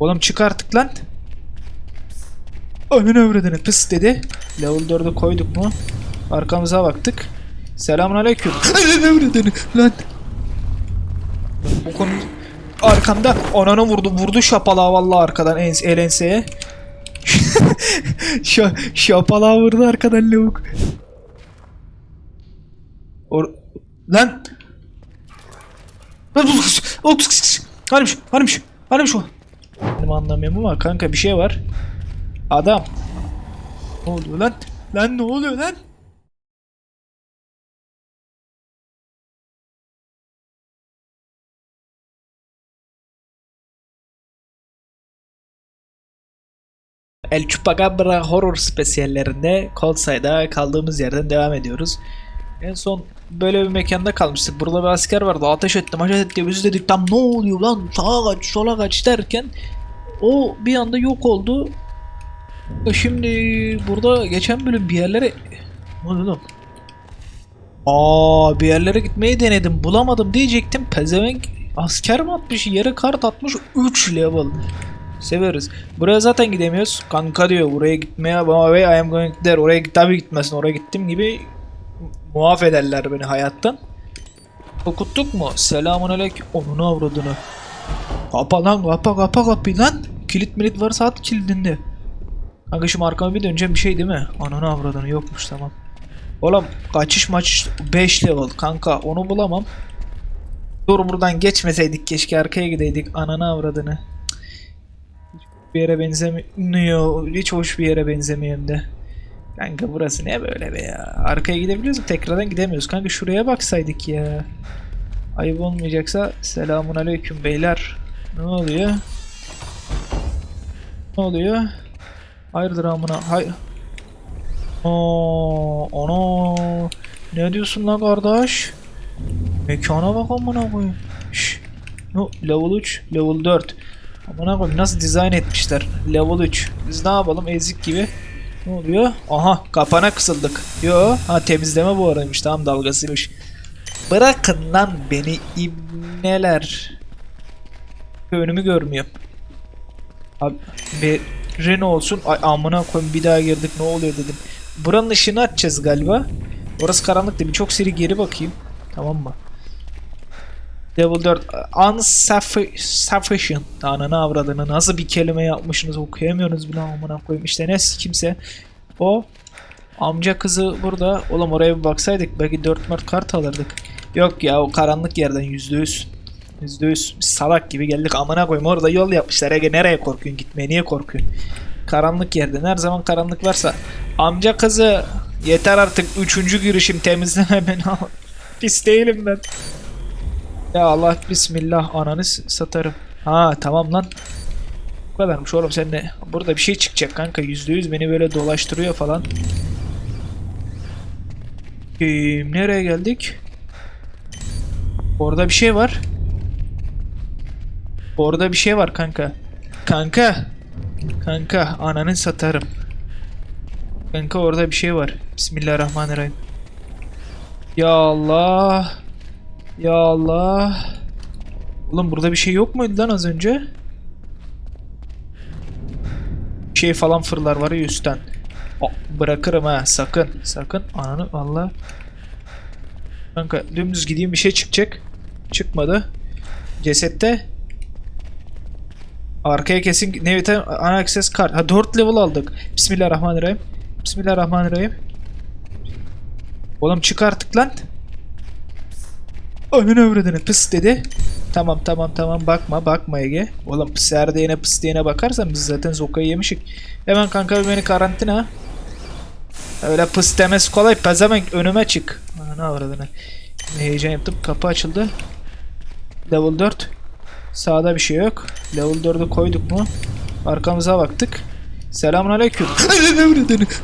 Oğlum çık artık lan. Önüne avradını pıs dedi. Level 4'ü koyduk mu? Arkamıza baktık. Selamun aleyküm. Avradını lan. Bu konu arkamda ananı vurdu vurdu şapalağı vallahi arkadan ens el enseye. Şa şapalağı vurdu arkadan lavuk. Or lan. Hanimiş, hanimiş, hanimiş o. Benim anlamıyorum ama kanka bir şey var. Adam. Ne oluyor lan? Lan ne oluyor lan? El Chupacabra horror spesiyallerinde Coldsay'da kaldığımız yerden devam ediyoruz. En son böyle bir mekanda kalmıştık. Burada bir asker vardı. Ateş ettim, ateş etti. Biz dedik tam ne oluyor lan? Sağa kaç, sola kaç derken o bir anda yok oldu. Şimdi burada geçen bölüm bir yerlere... Ne lan? Aa bir yerlere gitmeyi denedim. Bulamadım diyecektim. Pezevenk asker mi atmış? Yere kart atmış. 3 level. Severiz. Buraya zaten gidemiyoruz. Kanka diyor buraya gitmeye way I am going there. Oraya git tabi gitmesin. Oraya gittim gibi muaf ederler beni hayattan. Okuttuk mu? Selamun aleyküm. Onun avradını. Kapa lan kapa kapa kapıyı lan. Kilit milit varsa at kilidinde. Kanka şimdi arkama bir döneceğim bir şey değil mi? Ananı avradını yokmuş tamam. Oğlum kaçış maç 5 level kanka onu bulamam. Dur buradan geçmeseydik keşke arkaya gideydik ananı avradını. Hiç bir yere benzemiyor. Hiç hoş bir yere benzemiyor de. Kanka burası ne böyle be ya. Arkaya gidebiliyoruz mu? Tekrardan gidemiyoruz. Kanka şuraya baksaydık ya. Ayıp olmayacaksa selamun aleyküm beyler. Ne oluyor? Ne oluyor? Hayırdır amına? Hay. Oo, ana. Ne diyorsun lan kardeş? Mekana bak amına koyayım. Şş. No, level 3, level 4. Amına koyayım nasıl dizayn etmişler. Level 3. Biz ne yapalım ezik gibi. Ne oluyor? Aha kapana kısıldık. Yo ha temizleme bu araymış tamam dalgasıymış. Bırakın lan beni ibneler. Önümü görmüyorum. Abi bir Renault olsun. Ay amına koyayım bir daha girdik ne oluyor dedim. Buranın ışığını açacağız galiba. Orası karanlık değil. Çok seri geri bakayım. Tamam mı? Level 4 Unsufficient Ananı avradını nasıl bir kelime yapmışsınız okuyamıyorsunuz bile amına koyayım. İşte ne kimse. O amca kızı burada. Oğlum oraya bir baksaydık belki 4 mart kart alırdık. Yok ya o karanlık yerden yüzde yüz yüzde yüz Biz salak gibi geldik. Amına koyayım orada yol yapmışlar. Ege nereye korkuyorsun? Gitmeye niye korkuyorsun? Karanlık yerden. Her zaman karanlık varsa. Amca kızı yeter artık. Üçüncü girişim temizleme beni pis değilim ben ya Allah bismillah ananı satarım. Ha tamam lan. Bu kadarmış oğlum sen de. Burada bir şey çıkacak kanka yüzde yüz beni böyle dolaştırıyor falan. Ee, nereye geldik? Orada bir şey var. Orada bir şey var kanka. Kanka. Kanka ananı satarım. Kanka orada bir şey var. Bismillahirrahmanirrahim. Ya Allah. Ya Allah. Oğlum burada bir şey yok muydu lan az önce? Şey falan fırlar var ya üstten. Aa, bırakırım ha sakın. Sakın. Ananı valla. Kanka dümdüz gideyim bir şey çıkacak. Çıkmadı. Cesette. Arkaya kesin ne vitamin ana access kart. Ha 4 level aldık. Bismillahirrahmanirrahim. Bismillahirrahmanirrahim. Oğlum çık artık lan. Önüne avradını pıs dedi. Tamam tamam tamam bakma bakma Ege. Oğlum pıs her diyene pıs diyene bakarsan biz zaten zokayı yemişik. Hemen kanka beni karantina. Öyle pıs demesi kolay. Pezevenk önüme çık. Ne avradını. Heyecan yaptım. Kapı açıldı. Level 4. Sağda bir şey yok. Level 4'ü koyduk mu? Arkamıza baktık. Selamun aleyküm.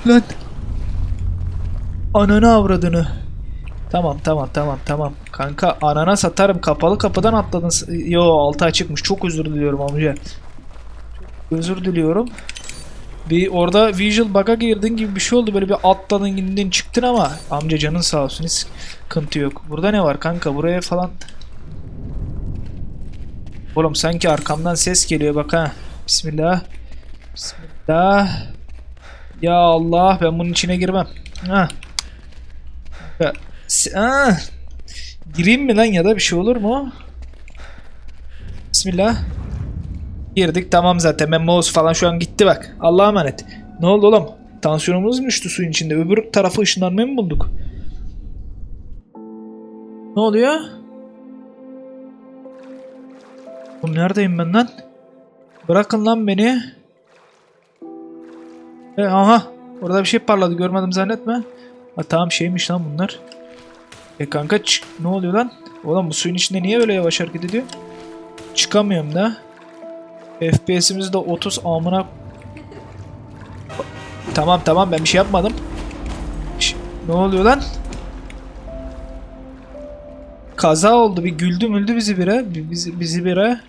Lan. Ananı avradını. Tamam tamam tamam tamam. Kanka anana satarım. Kapalı kapıdan atladın. Yo altı açıkmış. Çok özür diliyorum amca. Çok özür diliyorum. Bir orada visual bug'a girdin gibi bir şey oldu. Böyle bir atladın indin çıktın ama amca canın sağ olsun. Hiç sıkıntı yok. Burada ne var kanka? Buraya falan. Oğlum sanki arkamdan ses geliyor bak ha. Bismillah. Bismillah. Ya Allah ben bunun içine girmem. Ha. Ha. Gireyim mi lan ya da bir şey olur mu? Bismillah. Girdik tamam zaten ben mouse falan şu an gitti bak. Allah'a emanet. Ne oldu oğlum? Tansiyonumuz mu düştü suyun içinde? Öbür tarafı ışınlanmayı mı bulduk? Ne oluyor? Oğlum neredeyim ben lan? Bırakın lan beni. E, aha. Orada bir şey parladı görmedim zannetme. Ha tamam şeymiş lan bunlar. E kanka çık- ne oluyor lan? Oğlum bu suyun içinde niye öyle yavaş hareket ediyor? Çıkamıyorum da. FPS'imiz de 30 amına. Tamam tamam ben bir şey yapmadım. Ne oluyor lan? Kaza oldu bir güldü müldü bizi bire. bi- Bizi, bizi bire.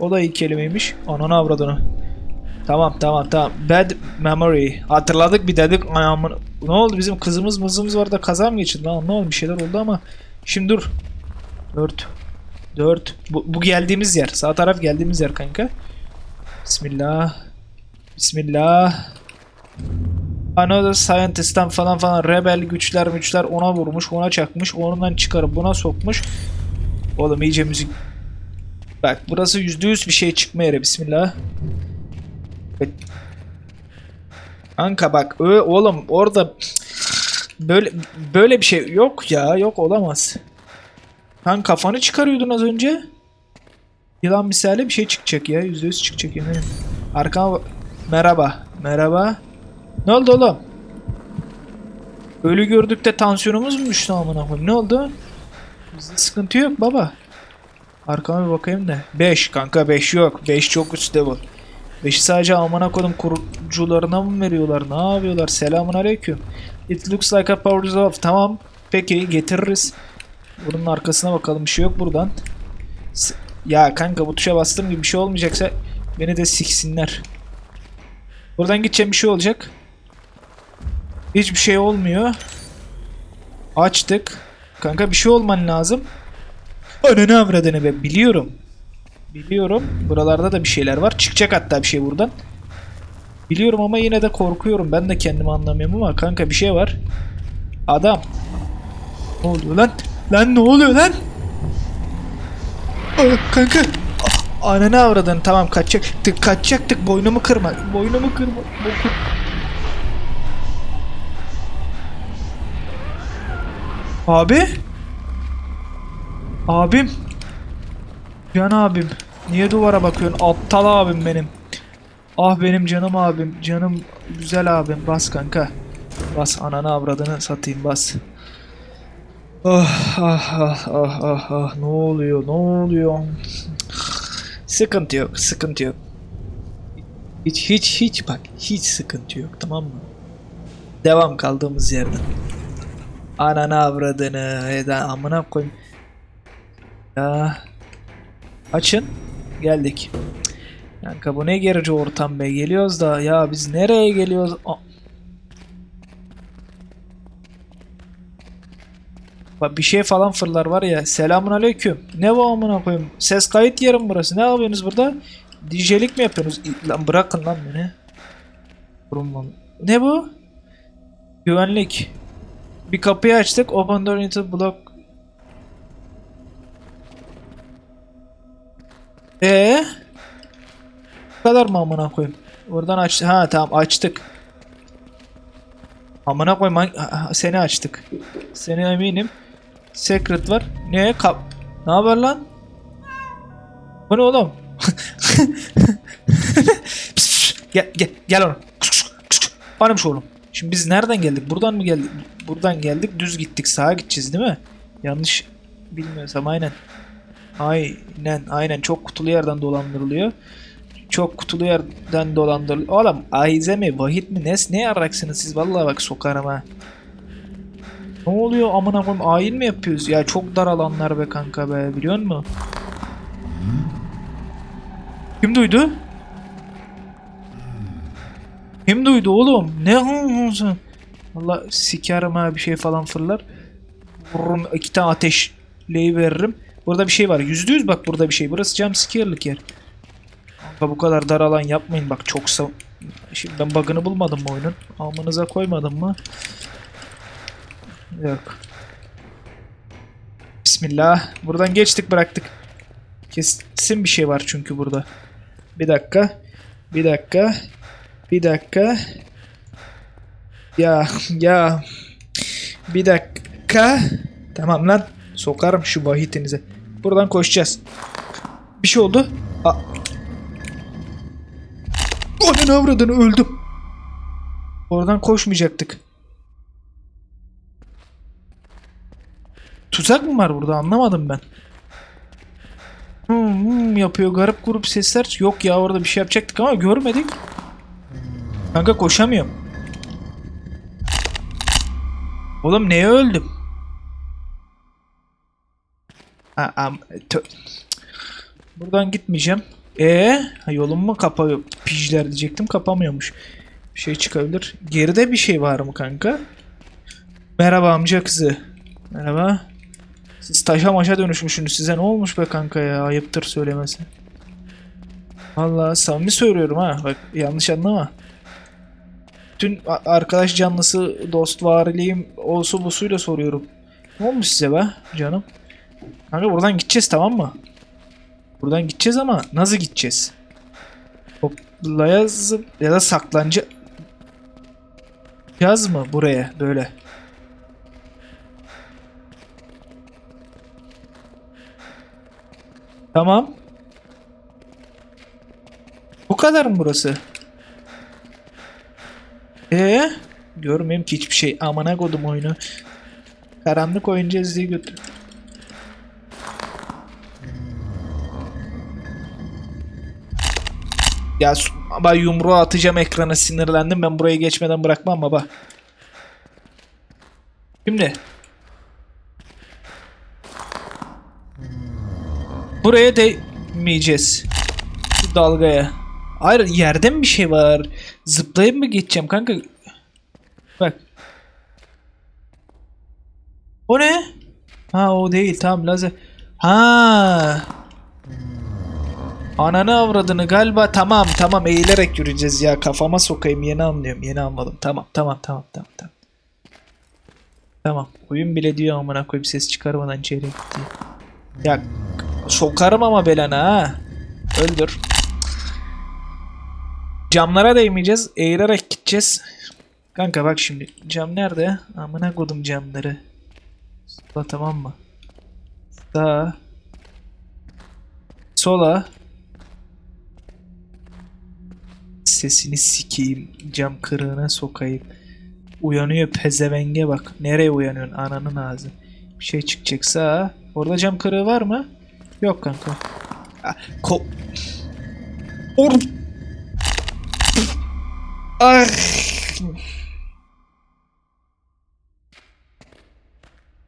O da iyi kelimeymiş. Ananı avradını. Tamam tamam tamam. Bad memory. Hatırladık bir dedik. Ayağımın... Ne oldu bizim kızımız mızımız var da kaza mı geçirdi lan anlamadım bir şeyler oldu ama. Şimdi dur. 4. 4. Bu, bu geldiğimiz yer. Sağ taraf geldiğimiz yer kanka. Bismillah. Bismillah. Another Scientist'ten falan falan rebel güçler güçler ona vurmuş, ona çakmış, ondan çıkarıp buna sokmuş. Oğlum iyice müzik. Bak burası yüzde yüz bir şey çıkma yeri. Bismillah. Kanka bak ö oğlum orada böyle böyle bir şey yok ya yok olamaz. Kan kafanı çıkarıyordun az önce. Yılan misali bir şey çıkacak ya yüzde yüz çıkacak eminim. Arkama merhaba merhaba. Ne oldu oğlum? Ölü gördük de tansiyonumuz mu düştü amına koyayım? Ne oldu? Bizde sıkıntı yok baba. Arkama bir bakayım da. 5 kanka 5 yok. 5 çok üstte bu. 5'i sadece amına koydum kurucularına mı veriyorlar? Ne yapıyorlar? Selamun aleyküm. It looks like a power off. Tamam. Peki getiririz. Bunun arkasına bakalım. Bir şey yok buradan. Ya kanka bu tuşa bastığım gibi bir şey olmayacaksa beni de siksinler. Buradan gideceğim bir şey olacak. Hiçbir şey olmuyor. Açtık. Kanka bir şey olman lazım. Önüne avradını be biliyorum. Biliyorum. Buralarda da bir şeyler var. Çıkacak hatta bir şey buradan. Biliyorum ama yine de korkuyorum. Ben de kendimi anlamıyorum ama kanka bir şey var. Adam. Ne oluyor lan? Lan ne oluyor lan? Aa, kanka. Ah, Ananı avradın. Tamam kaçacaktık. Kaçacaktık. Boynumu kırma. Boynumu kırma. Boku- Abi? Abim? Can abim. Niye duvara bakıyorsun? Aptal abim benim. Ah benim canım abim. Canım güzel abim. Bas kanka. Bas ananı avradını satayım bas. Ah ah ah ah ah ah ne oluyor ne oluyor? Sıkıntı yok sıkıntı yok. Hiç hiç hiç bak hiç sıkıntı yok tamam mı? Devam kaldığımız yerden. Ananı avradını eden amına koyayım. Ya. Açın. Geldik. Kanka bu ne gerici ortam be. Geliyoruz da ya biz nereye geliyoruz? Bak bir şey falan fırlar var ya. Selamun aleyküm. Ne bu amına koyayım? Ses kayıt yerim burası. Ne yapıyorsunuz burada? DJ'lik mi yapıyorsunuz? Lan bırakın lan beni. Vurun Ne bu? Güvenlik. Bir kapıyı açtık. Open door into block. Ee? Bu kadar mı amına koyayım? Oradan aç. Ha tamam açtık. Amına ha, seni açtık. Seni eminim. Secret var. Ne kap? Ne haber lan? Bu ne oğlum? Gel gel gel oğlum. Şu oğlum. Şimdi biz nereden geldik? Buradan mı geldik? Buradan geldik. Düz gittik. Sağa gideceğiz değil mi? Yanlış bilmiyorsam aynen. Aynen aynen çok kutulu yerden dolandırılıyor. Çok kutulu yerden dolandırılıyor. Oğlum Aize mi Vahit mi Nes ne yaraksınız siz vallahi bak sokarım ha. Ne oluyor amına koyayım ayin mi yapıyoruz? Ya çok dar alanlar be kanka be biliyor musun? Kim duydu? Kim duydu oğlum? Ne hıhısı? Valla sikerim ha bir şey falan fırlar. Vururum iki tane ateşleyi veririm. Burada bir şey var. Yüzde yüz bak burada bir şey. Burası jump scare'lık yer. Kanka bu kadar dar alan yapmayın bak çok sa... Şimdi ben bug'ını bulmadım mı oyunun? Almanıza koymadım mı? Yok. Bismillah. Buradan geçtik bıraktık. Kesin bir şey var çünkü burada. Bir dakika. Bir dakika. Bir dakika. Ya ya. Bir dakika. Tamam lan. Sokarım şu vahitinize. Buradan koşacağız. Bir şey oldu. A Onun avradını öldüm. Oradan koşmayacaktık. Tuzak mı var burada anlamadım ben. Hmm, hmm yapıyor garip grup sesler. Yok ya orada bir şey yapacaktık ama görmedik. Kanka koşamıyorum. Oğlum neye öldüm? Ha, tö- Buradan gitmeyeceğim. E yolum mu kapıyor? Pijler diyecektim kapamıyormuş. Bir şey çıkabilir. Geride bir şey var mı kanka? Merhaba amca kızı. Merhaba. Siz taşa maşa dönüşmüşsünüz. Size ne olmuş be kanka ya? Ayıptır söylemesi. Vallahi samimi söylüyorum ha. Bak yanlış anlama. Tüm arkadaş canlısı, dost variliğim, olsu busuyla soruyorum. Ne olmuş size be canım? Kanka buradan gideceğiz tamam mı? Buradan gideceğiz ama nasıl gideceğiz? Hoplaya ya da saklanca... Yaz mı buraya böyle? Tamam. Bu kadar mı burası? Ee, görmeyeyim ki hiçbir şey. Amına kodum oyunu. Karanlık oynayacağız diye götür. Ya baba yumruğu atacağım ekrana sinirlendim. Ben burayı geçmeden bırakmam baba. Şimdi. Buraya değmeyeceğiz. Şu dalgaya. Hayır yerde mi bir şey var? Zıplayıp mı geçeceğim kanka? Bak. O ne? Ha o değil tamam lazer. Ha. Ananı avradını galiba tamam tamam eğilerek yürüyeceğiz ya kafama sokayım yeni anlıyorum yeni anladım tamam tamam tamam tamam tamam. Tamam oyun bile diyor amına koyup ses çıkarmadan içeri gitti. Ya sokarım ama belana ha. Öldür. Camlara değmeyeceğiz. Eğilerek gideceğiz. Kanka bak şimdi. Cam nerede? Amına kodum camları. Sola tamam mı? Sağa. Sola. Sesini sikeyim. Cam kırığına sokayım. Uyanıyor pezevenge bak. Nereye uyanıyorsun? Ananın ağzı. Bir şey çıkacak sağa. Orada cam kırığı var mı? Yok kanka. Ko... Or... Ah.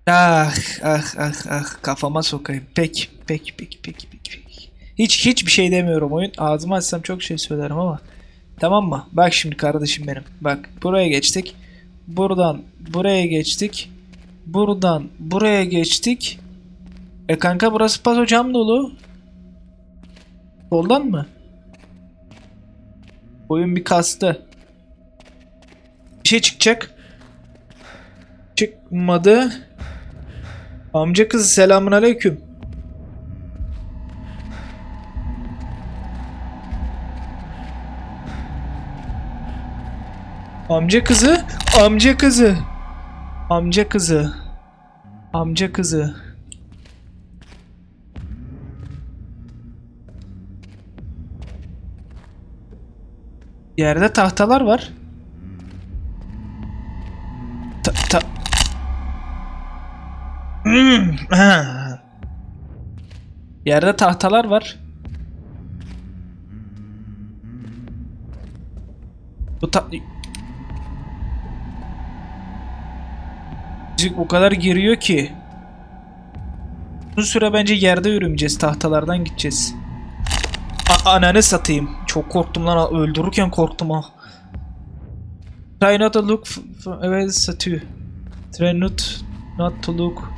Ah ah ah ah kafama sokayım. Peki peki peki peki peki. peki. Hiç hiçbir şey demiyorum oyun. Ağzımı açsam çok şey söylerim ama. Tamam mı? Bak şimdi kardeşim benim. Bak buraya geçtik. Buradan buraya geçtik. Buradan buraya geçtik. E kanka burası paso cam dolu. Soldan mı? Oyun bir kastı. Bir şey çıkacak. Çıkmadı. Amca kızı selamun aleyküm. Amca kızı, amca kızı. Amca kızı. Amca kızı. Yerde tahtalar var. Ta, ta. Hmm. Yerde tahtalar var. Bu ta... Müzik o kadar giriyor ki. Bu süre bence yerde yürümeyeceğiz. Tahtalardan gideceğiz. A- ananı satayım. Çok korktum lan. Öldürürken korktum ha. Try not to look evet satıyor. Try not not to look.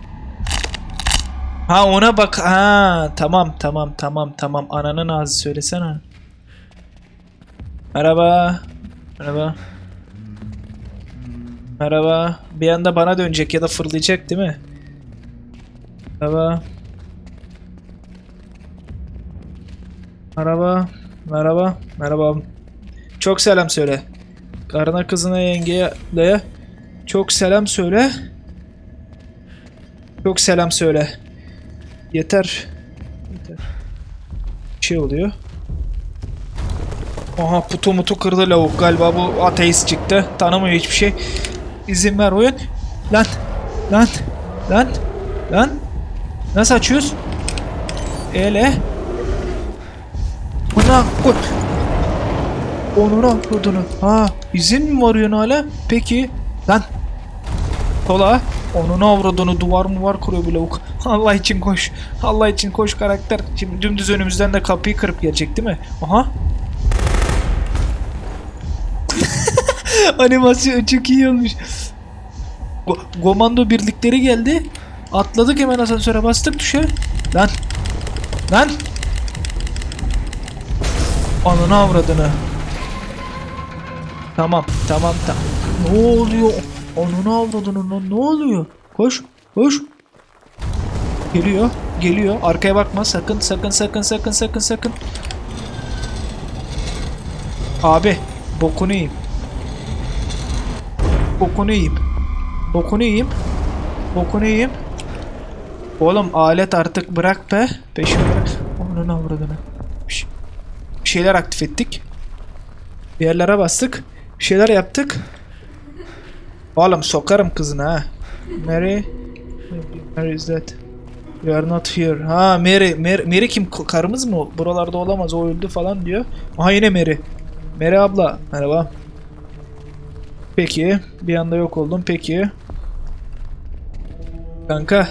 Ha ona bak. Ha tamam tamam tamam tamam. Ananın ağzı söylesene. Merhaba. Merhaba. Merhaba. Bir anda bana dönecek ya da fırlayacak değil mi? Merhaba. Merhaba. Merhaba. Merhaba. Çok selam söyle. Karına kızına yengeye daya. Çok selam söyle. Çok selam söyle. Yeter. Yeter. Şey oluyor. Aha putu mutu kırdı lavuk galiba bu ateist çıktı. Tanımıyor hiçbir şey. İzin ver oyun. Lan. Lan. Lan. Lan. Nasıl açıyoruz? Ele. Buna koy. Onuna kodunu. Ha izin mi var yine hala? Peki. Lan. Kola. Onun avradını duvar mı var kuruyor bu lavuk. Allah için koş. Allah için koş karakter. Şimdi dümdüz önümüzden de kapıyı kırıp gelecek değil mi? Aha. Animasyon çok iyi olmuş. Komando birlikleri geldi. Atladık hemen asansöre bastık düşe. Lan. Lan. Ananı avradını. Tamam tamam tamam. Ne oluyor? Ananı avradını lan ne oluyor? Koş koş. Geliyor geliyor. Arkaya bakma sakın sakın sakın sakın sakın sakın. Abi bokunu yiyeyim. Bokunu yiyeyim. Bokunu yiyeyim. Bokunu yiyeyim. Oğlum alet artık bırak be. Peşimi bırak. Onun avradını. Bir, şey- şeyler aktif ettik. Bir yerlere bastık. Bir şeyler yaptık. Oğlum sokarım kızını ha. Mary. Mary is that? We are not here. Ha Mary. Mary, Mary kim? Karımız mı? Buralarda olamaz. O öldü falan diyor. Aha yine Mary. Mary abla. Merhaba. Peki. Bir anda yok oldum. Peki. Kanka.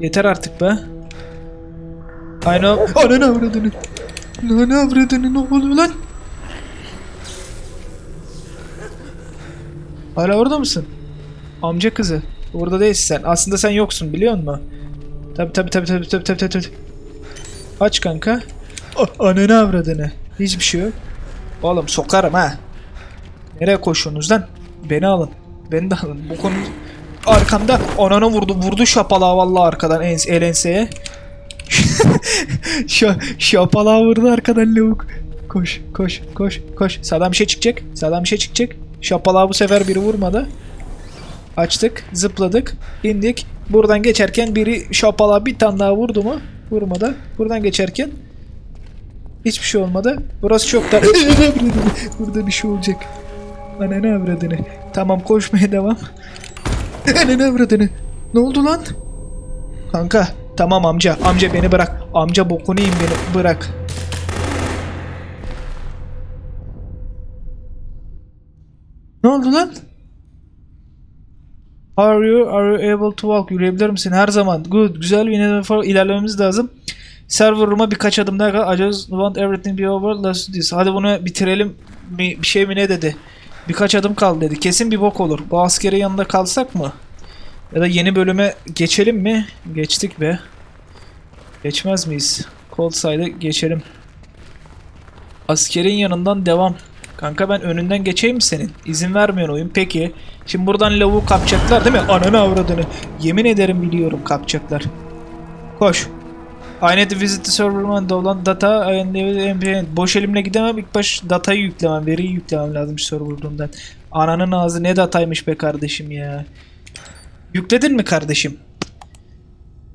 Yeter artık be. I know. Ananı avradını. Ananı avradını ne oluyor lan? Hala orada mısın? Amca kızı. Orada değilsin sen. Aslında sen yoksun biliyor musun? Tabi tabi tabi tabi tabi tabi tabi. tabi. Aç kanka. Oh, ananı avradını. Hiçbir şey yok. Oğlum sokarım ha. Nereye koşuyorsunuz lan? Beni alın. Beni de alın. Bu konu arkamda ananı vurdu. Vurdu şapalağı vallahi arkadan ens el enseye. Şa şapalağı vurdu arkadan lavuk. Koş koş koş koş. Sağdan bir şey çıkacak. Sağdan bir şey çıkacak. Şapalağı bu sefer biri vurmadı. Açtık, zıpladık, indik. Buradan geçerken biri şapalağı bir tane daha vurdu mu? Vurmadı. Buradan geçerken hiçbir şey olmadı. Burası çok da... Burada bir şey olacak. Ananı avradını. Tamam koşmaya devam. Ananı avradını. Ne oldu lan? Kanka tamam amca. Amca beni bırak. Amca bokunu yiyin beni bırak. Ne oldu lan? Are you, are you able to walk? Yürüyebilir misin? Her zaman. Good. Güzel bir ilerlememiz lazım. Server room'a birkaç adım daha. I just want everything be over. Let's do this. Hadi bunu bitirelim. Bir, bir şey mi ne dedi? Birkaç adım kaldı dedi. Kesin bir bok olur. Bu askerin yanında kalsak mı? Ya da yeni bölüme geçelim mi? Geçtik be. Geçmez miyiz? Cold side'e geçelim. Askerin yanından devam. Kanka ben önünden geçeyim senin? İzin vermiyor oyun. Peki. Şimdi buradan lavuğu kapacaklar değil mi? Ananı avradını. Yemin ederim biliyorum kapacaklar. Koş. I need to visit the server and data. Boş elimle gidemem. İlk baş datayı yüklemem, veriyi yüklemem lazım server'dan. Ananın ağzı ne dataymış be kardeşim ya. Yükledin mi kardeşim?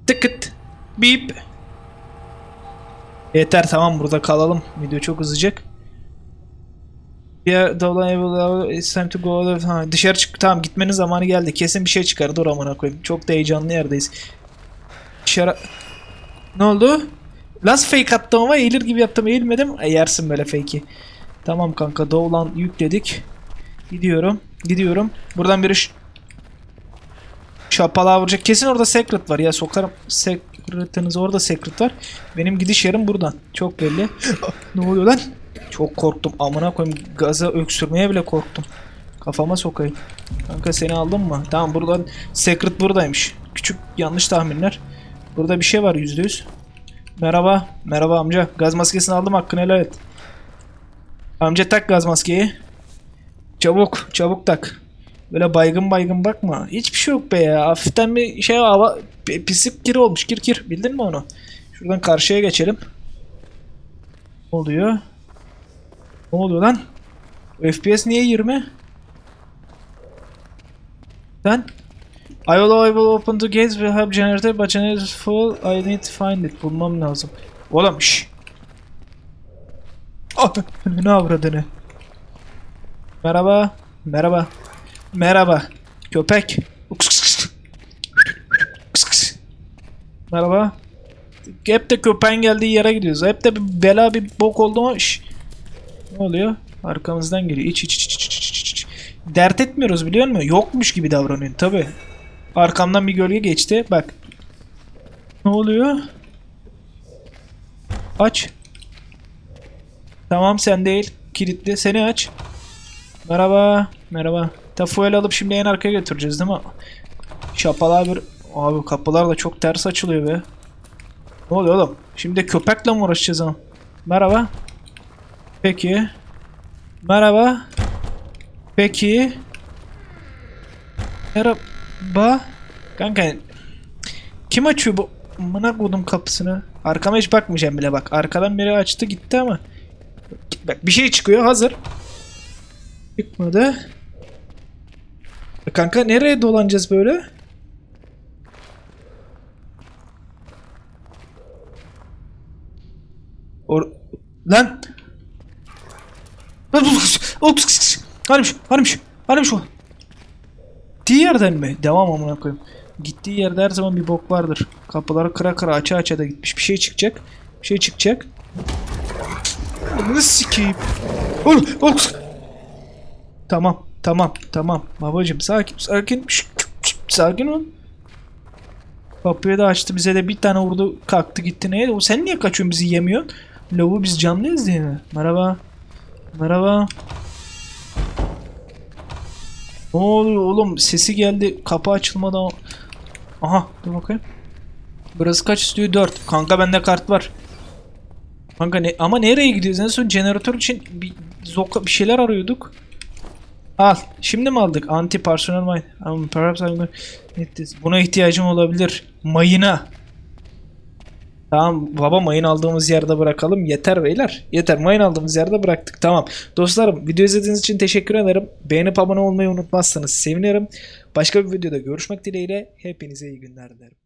Tıkıt. Bip. Yeter tamam burada kalalım. Video çok uzayacak. Ya dolayı it's time to go ha, dışarı çık tamam gitmenin zamanı geldi. Kesin bir şey çıkar. Dur amına koyayım. Çok da heyecanlı yerdeyiz. Dışarı Ne oldu? Nasıl fake attım ama eğilir gibi yaptım eğilmedim. E, yersin böyle fake'i. Tamam kanka Doğulan yükledik. Gidiyorum. Gidiyorum. Buradan biri şapalağa vuracak. Kesin orada secret var ya sokarım. Secret'ınız orada secret var. Benim gidiş yerim buradan. Çok belli. ne oluyor lan? Çok korktum. Amına koyayım gaza öksürmeye bile korktum. Kafama sokayım. Kanka seni aldım mı? Tamam buradan secret buradaymış. Küçük yanlış tahminler. Burada bir şey var yüzde yüz. Merhaba. Merhaba amca. Gaz maskesini aldım hakkını helal et. Amca tak gaz maskeyi. Çabuk, çabuk tak. Böyle baygın baygın bakma. Hiçbir şey yok be ya. Hafiften bir şey hava pislik kir olmuş. Kir kir. Bildin mi onu? Şuradan karşıya geçelim. Ne oluyor? Ne oluyor lan? FPS niye 20? Sen? I will, I will open the gates we have generated but generator is full. I need to find it. Bulmam lazım. Oğlum şşş. Ah, ne avradını? Merhaba. Merhaba. Merhaba. Köpek. Merhaba. Hep de köpeğin geldiği yere gidiyoruz. Hep de bir bela bir bok oldu mu? Ne oluyor? Arkamızdan geliyor. İç iç iç iç iç iç. Dert etmiyoruz biliyor musun? Yokmuş gibi davranıyorsun tabi. Arkamdan bir gölge geçti. Bak. Ne oluyor? Aç. Tamam sen değil. Kilitli. Seni aç. Merhaba. Merhaba. Tafuel alıp şimdi en arkaya götüreceğiz değil mi? Şapalar bir... Abi kapılar da çok ters açılıyor be. Ne oluyor oğlum? Şimdi köpekle mi uğraşacağız ama? Merhaba. Peki. Merhaba. Peki. Merhaba. Kanka. Kim açıyor bu? Mına kodum kapısını. Arkama hiç bakmayacağım bile bak. Arkadan biri açtı gitti ama. Bak bir şey çıkıyor hazır. Çıkmadı. Kanka nereye dolanacağız böyle? Or Lan! Hanimiş, hanimiş, hanimiş o. Gittiği yerden mi? Devam amına koyayım. Gittiği yerde her zaman bir bok vardır. Kapıları kıra kıra aça aça da gitmiş. Bir şey çıkacak. Bir şey çıkacak. Nasıl sikeyim? Oğlum, oğlum. Tamam, tamam, tamam. Babacım sakin, sakin. Sakin ol. Kapıyı da açtı bize de bir tane vurdu kalktı gitti neydi? O sen niye kaçıyorsun bizi yemiyorsun? Lavu biz canlıyız diye mi? Merhaba. Merhaba. Ne oluyor oğlum? Sesi geldi. Kapı açılmadan. Aha dur bakayım. Burası kaç istiyor? 4. Kanka bende kart var. Kanka ne ama nereye gidiyoruz? En son jeneratör için bir zoka bir şeyler arıyorduk. Al. Şimdi mi aldık? Anti personal mine. Buna ihtiyacım olabilir. Mayına. Tamam baba mayın aldığımız yerde bırakalım. Yeter beyler. Yeter mayın aldığımız yerde bıraktık. Tamam. Dostlarım video izlediğiniz için teşekkür ederim. Beğenip abone olmayı unutmazsanız sevinirim. Başka bir videoda görüşmek dileğiyle. Hepinize iyi günler dilerim.